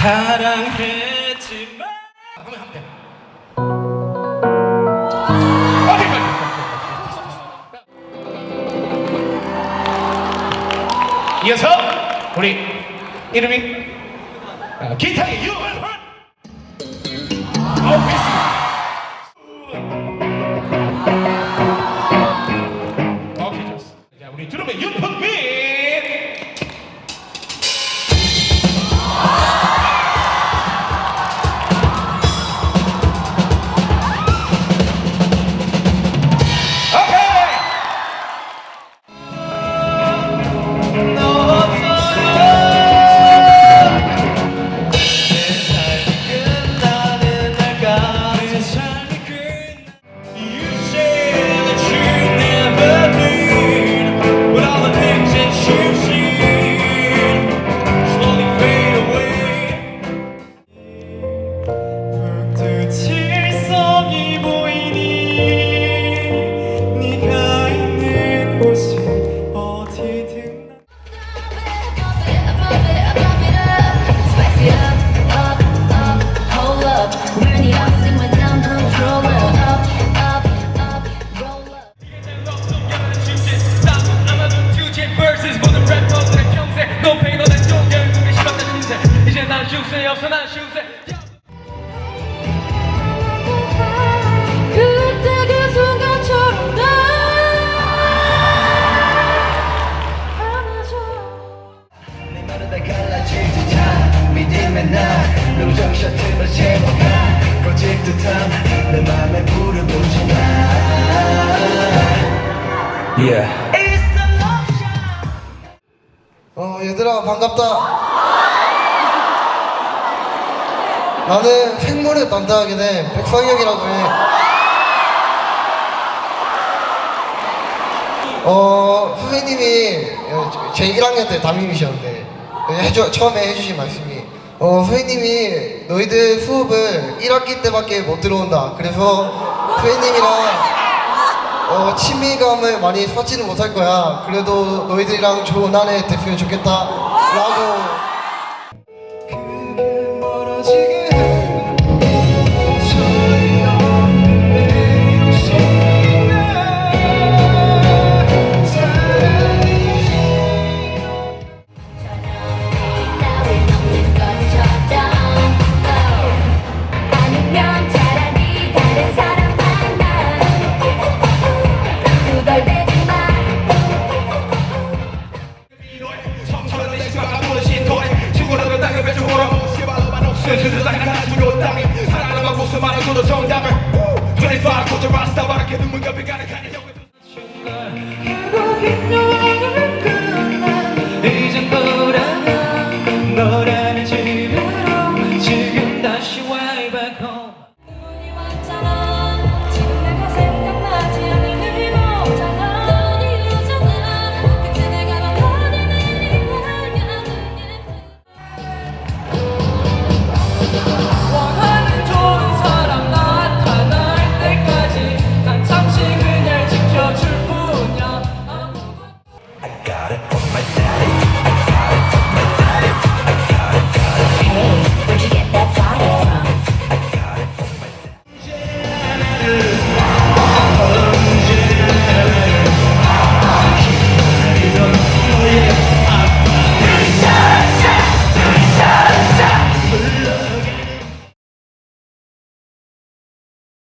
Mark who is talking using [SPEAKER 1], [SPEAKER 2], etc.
[SPEAKER 1] 사랑했지만 돼. 어디 이어서 우리 이름이 어, 기타의 유은훈
[SPEAKER 2] 쉴새 없어 난 쉴새.
[SPEAKER 3] 그때 그 순간처럼 날 안아줘.
[SPEAKER 4] 내 말은 다 갈라질 듯한 믿음의 날. 농정 셔틀을 제목한 꺼질 듯한 내 맘에 불을 붙여 Yeah.
[SPEAKER 5] 어 얘들아 반갑다 나는 생물을 담당하게 된 백성혁이라고 해 어 선생님이 제 1학년 때 담임이셨는데 해줘, 처음에 해주신 말씀이 어 선생님이 너희들 수업을 1학기 때밖에 못 들어온다 그래서 선생님이랑 어, 친밀감을 많이 쌓지는 못할 거야. 그래도 너희들이랑 좋은 한 해 됐으면 좋겠다. 라고.